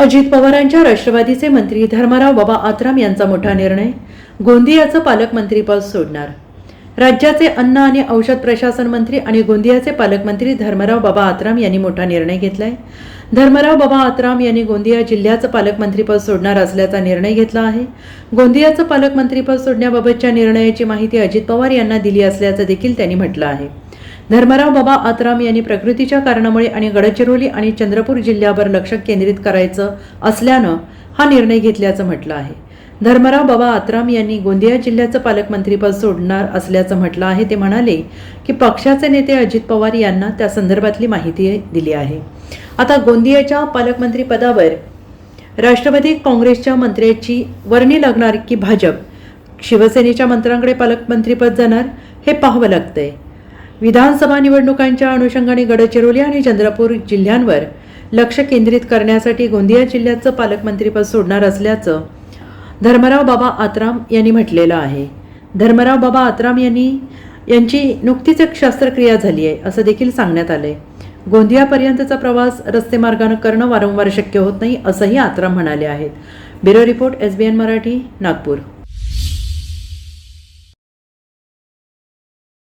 अजित पवारांच्या राष्ट्रवादीचे मंत्री धर्मराव बाबा आत्राम यांचा मोठा निर्णय. गोंदियाचं पालकमंत्रीपद सोडणार. राज्याचे अन्न आणि औषध प्रशासन मंत्री आणि गोंदियाचे पालकमंत्री धर्मराव बाबा आत्राम यांनी मोठा निर्णय घेतलाय. धर्मराव बाबा आत्राम यांनी गोंदिया जिल्ह्याचं पालकमंत्रीपद सोडणार असल्याचा निर्णय घेतला आहे. गोंदियाचं पालकमंत्रीपद सोडण्याबाबतच्या निर्णयाची माहिती अजित पवार यांना दिली असल्याचं देखील त्यांनी म्हटलं आहे. धर्मराव बाबा आत्राम यांनी प्रकृतीच्या कारणामुळे आणि गडचिरोली आणि चंद्रपूर जिल्ह्यावर लक्ष केंद्रित करायचं असल्यानं हा निर्णय घेतल्याचं म्हटलं आहे. धर्मराव बाबा आत्राम यांनी गोंदिया जिल्ह्याचं पालकमंत्रीपद सोडणार असल्याचं म्हटलं आहे. ते म्हणाले की पक्षाचे नेते अजित पवार यांना त्या संदर्भातली माहिती दिली आहे. आता गोंदियाच्या पालकमंत्रीपदावर राष्ट्रवादी काँग्रेसच्या मंत्र्याची वर्णी लागणार की भाजप? शिवसेनेच्या मंत्र्यांकडे पालकमंत्रीपद जाणार हे पाहावं लागतंय. विधानसभा निवडणुकांच्या अनुषंगाने गडचिरोली आणि चंद्रपूर जिल्ह्यांवर लक्ष केंद्रित करण्यासाठी गोंदिया जिल्ह्याचं पालकमंत्रीपद सोडणार असल्याचं धर्मराव बाबा आत्राम यांनी म्हटलेलं आहे. धर्मराव बाबा आत्राम यांनी यांची नुकतीच एक शस्त्रक्रिया झाली आहे असं देखील सांगण्यात आलंय. गोंदियापर्यंतचा प्रवास रस्तेमार्गानं करणं वारंवार शक्य होत नाही असंही आत्राम म्हणाले आहेत. Bureau report S B N Marathi Nagpur.